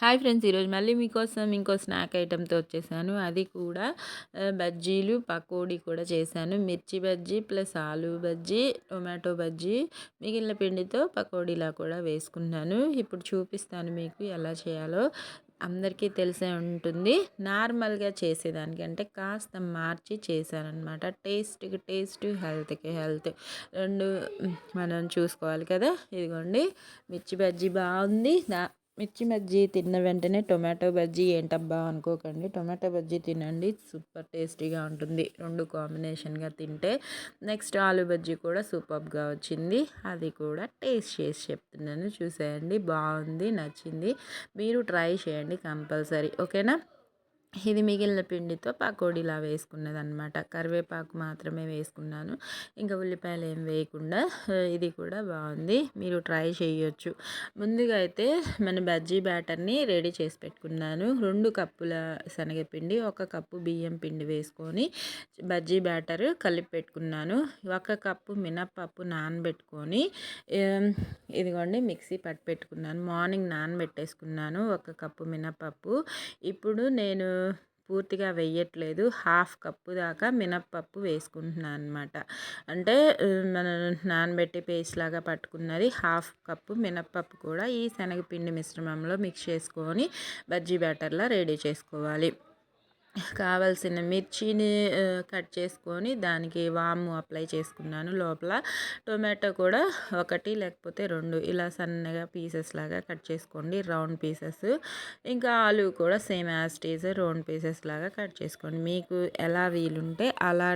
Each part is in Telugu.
హాయ్ ఫ్రెండ్స్ ఈరోజు మళ్ళీ మీకోసం ఇంకో స్నాక్ ఐటెంతో వచ్చేసాను. అది కూడా బజ్జీలు పకోడీ కూడా చేశాను. మిర్చి బజ్జీ ప్లస్ ఆలు బజ్జీ టొమాటో బజ్జీ మిగిలిన పిండితో పకోడీలా కూడా వేసుకున్నాను. ఇప్పుడు చూపిస్తాను మీకు ఎలా చేయాలో. అందరికీ తెలిసే ఉంటుంది. నార్మల్గా చేసేదానికంటే కాస్త మార్చి చేశానమాట టేస్ట్కి టేస్ట్ హెల్త్కి హెల్త్. రెండు మనం చూసుకోవాలి కదా. ఇదిగోండి మిర్చి బజ్జీ బాగుంది. దా మిర్చి బజ్జీ తిన్న వెంటనే టొమాటో బజ్జీ ఏంటబ్బా అనుకోకండి. టొమాటో బజ్జీ తినండి సూపర్ టేస్టీగా ఉంటుంది. రెండు కాంబినేషన్గా తింటే నెక్స్ట్ ఆలు బజ్జీ కూడా సూపర్గా వచ్చింది. అది కూడా టేస్ట్ చేసి చెప్తున్నాను. చూసేయండి బాగుంది నచ్చింది. మీరు ట్రై చేయండి కంపల్సరీ. ఓకేనా? ఇది మిగిలిన పిండితో పకోడీలా వేసుకున్నది అనమాట కరివేపాకు మాత్రమే వేసుకున్నాను. ఇంకా ఉల్లిపాయలు ఏం వేయకుండా ఇది కూడా బాగుంది. మీరు ట్రై చేయొచ్చు. ముందుగా అయితే మన బజ్జీ బ్యాటర్ని రెడీ చేసి పెట్టుకున్నాను. రెండు కప్పుల శనగపిండి ఒక కప్పు బియ్యం పిండి వేసుకొని బజ్జీ బ్యాటర్ కలిపి పెట్టుకున్నాను. ఒక కప్పు మినప్పప్పు నానబెట్టుకొని ఇదిగోండి మిక్సీ పట్టు పెట్టుకున్నాను మార్నింగ్ నానబెట్టేసుకున్నాను ఒక కప్పు మినప్పప్పు. ఇప్పుడు నేను పూర్తిగా వేయట్లేదు. హాఫ్ కప్పు దాకా మినప్పప్పు వేసుకుంటున్నాను అనమాట అంటే మన నానబెట్టి పేస్ట్ లాగా పట్టుకున్నది హాఫ్ కప్పు మినప్పప్పు కూడా ఈ శనగపిండి మిశ్రమంలో మిక్స్ చేసుకొని బజ్జీ బ్యాటర్లా రెడీ చేసుకోవాలి. కావలసిన మిర్చిని కట్ చేసుకొని దానికి వాము అప్లై చేసుకున్నాను లోపల. టొమాటో కూడా ఒకటి లేకపోతే రెండు. ఇలా సన్నగా పీసెస్ లాగా కట్ చేసుకోండి. Round pieces. ఇంకా ఆలు కూడా same as these round pieces లాగా కట్ చేసుకోండి. మీకు ఎలా వీలుంటే అలా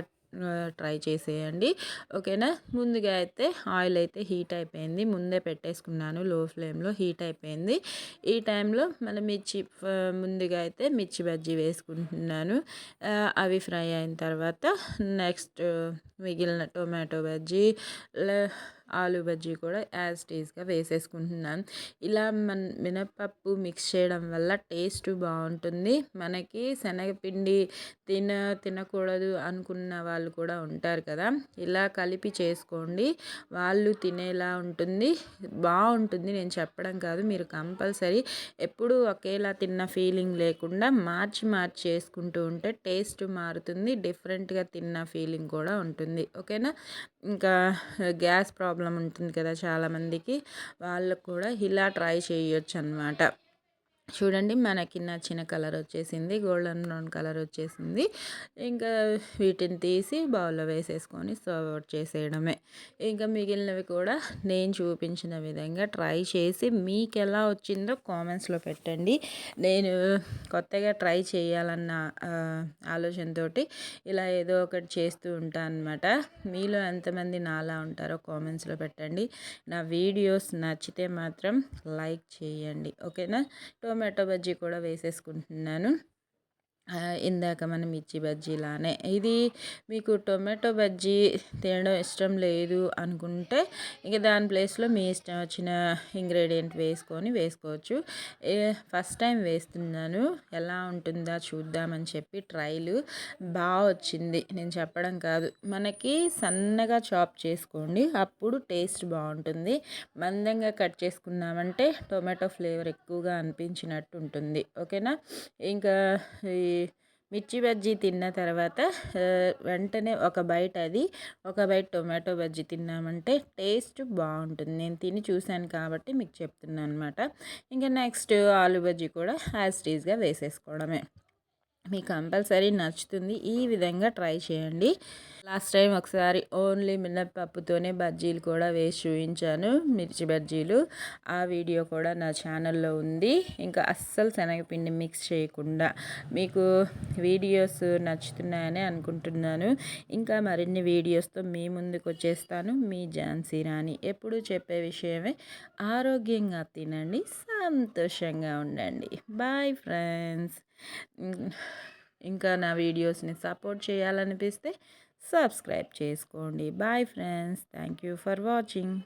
ట్రై చేసేయండి. ఓకేనా? ముందుగా అయితే ఆయిల్ అయితే హీట్ అయిపోయింది. ముందే పెట్టేసుకున్నాను. లో ఫ్లేమ్లో హీట్ అయిపోయింది. ఈ టైంలో మన మిర్చి ముందుగా అయితే మిర్చి బజ్జీ వేసుకుంటున్నాను. అవి ఫ్రై అయిన తర్వాత నెక్స్ట్ మిగిలిన టొమాటో బజ్జీ ఆలు బజ్జీ కూడా యాజ్ టేస్గా వేసేసుకుంటున్నాను. ఇలా మన మినపప్పు మిక్స్ చేయడం వల్ల టేస్ట్ బాగుంటుంది. మనకి శనగపిండి తిన తినకూడదు అనుకున్న వాళ్ళు కూడా ఉంటారు కదా. ఇలా కలిపి చేసుకోండి. వాళ్ళు తినేలా ఉంటుంది. బాగుంటుంది. నేను చెప్పడం కాదు. మీరు కంపల్సరీ ఎప్పుడు ఒకేలా తిన్న ఫీలింగ్ లేకుండా మార్చి మార్చి చేసుకుంటూ ఉంటే టేస్ట్ మారుతుంది. డిఫరెంట్గా తిన్న ఫీలింగ్ కూడా ఉంటుంది. ఓకేనా? ఇంకా గ్యాస్ ప్రాబ్లం ఉంటుంది కదా చాలామందికి వాళ్ళకు కూడా ఇలా ట్రై చేయొచ్చు అనమాట చూడండి మనకి నచ్చిన కలర్ వచ్చేసింది గోల్డెన్ బ్రౌన్ కలర్ వచ్చేసింది. ఇంకా వీటిని తీసి బౌల్లో వేసేసుకొని సర్వ్ అవుట్ చేసేయడమే. ఇంకా మిగిలినవి కూడా నేను చూపించిన విధంగా ట్రై చేసి మీకు ఎలా వచ్చిందో కామెంట్స్లో పెట్టండి. నేను కొత్తగా ట్రై చేయాలన్న ఆలోచనతో ఇలా ఏదో ఒకటి చేస్తూ ఉంటాను అనమాట మీలో ఎంతమంది నాలా ఉంటారో కామెంట్స్లో పెట్టండి. నా వీడియోస్ నచ్చితే మాత్రం లైక్ చేయండి. ఓకేనా? టొమాటో బజ్జీ కూడా వేసేసుకుంటున్నాను. ఇందాక మనం మిర్చి బజ్జీలానే ఇది మీకు టొమాటో బజ్జీ తినడం ఇష్టం లేదు అనుకుంటే ఇక దాని ప్లేస్లో మీ ఇష్టం వచ్చిన ఇంగ్రీడియంట్ వేసుకొని వేసుకోవచ్చు. ఫస్ట్ టైం వేస్తున్నాను. ఎలా ఉంటుందా చూద్దామని చెప్పి ట్రైలు బాగా వచ్చింది. నేను చెప్పడం కాదు. మనకి సన్నగా చాప్ చేసుకోండి. అప్పుడు టేస్ట్ బాగుంటుంది. మందంగా కట్ చేసుకున్నామంటే టొమాటో ఫ్లేవర్ ఎక్కువగా అనిపించినట్టు ఉంటుంది. ఓకేనా? ఇంకా ఈ మిర్చి బజ్జీ తిన్న తర్వాత వెంటనే ఒక బైట్ అది ఒక బైట్ టొమాటో బజ్జీ తిన్నామంటే టేస్ట్ బాగుంటుంది. నేను తిని చూశాను కాబట్టి మీకు చెప్తున్నాను అనమాట ఇంకా నెక్స్ట్ ఆలు బజ్జీ కూడా యాజ్ టీజ్గా వేసేసుకోవడమే. మీకు కంపల్సరీ నచ్చుతుంది ఈ విధంగా ట్రై చేయండి. లాస్ట్ టైం ఒకసారి ఓన్లీ మినప్పప్పుతోనే బజ్జీలు కూడా వేసి చూపించాను మిర్చి బజ్జీలు. ఆ వీడియో కూడా నా ఛానల్లో ఉంది. ఇంకా అస్సలు శనగపిండి మిక్స్ చేయకుండా మీకు వీడియోస్ నచ్చుతున్నాయని అనుకుంటున్నాను. ఇంకా మరిన్ని వీడియోస్తో మీ ముందుకు వచ్చేస్తాను మీ ఝాన్సీ రాణి. ఎప్పుడు చెప్పే విషయమే ఆరోగ్యంగా తినండి సంతోషంగా ఉండండి. Bye friends. ఇంకా నా వీడియోస్ని సపోర్ట్ చేయాలనిపిస్తే సబ్స్క్రైబ్ చేసుకోండి. Bye friends. Thank you for watching.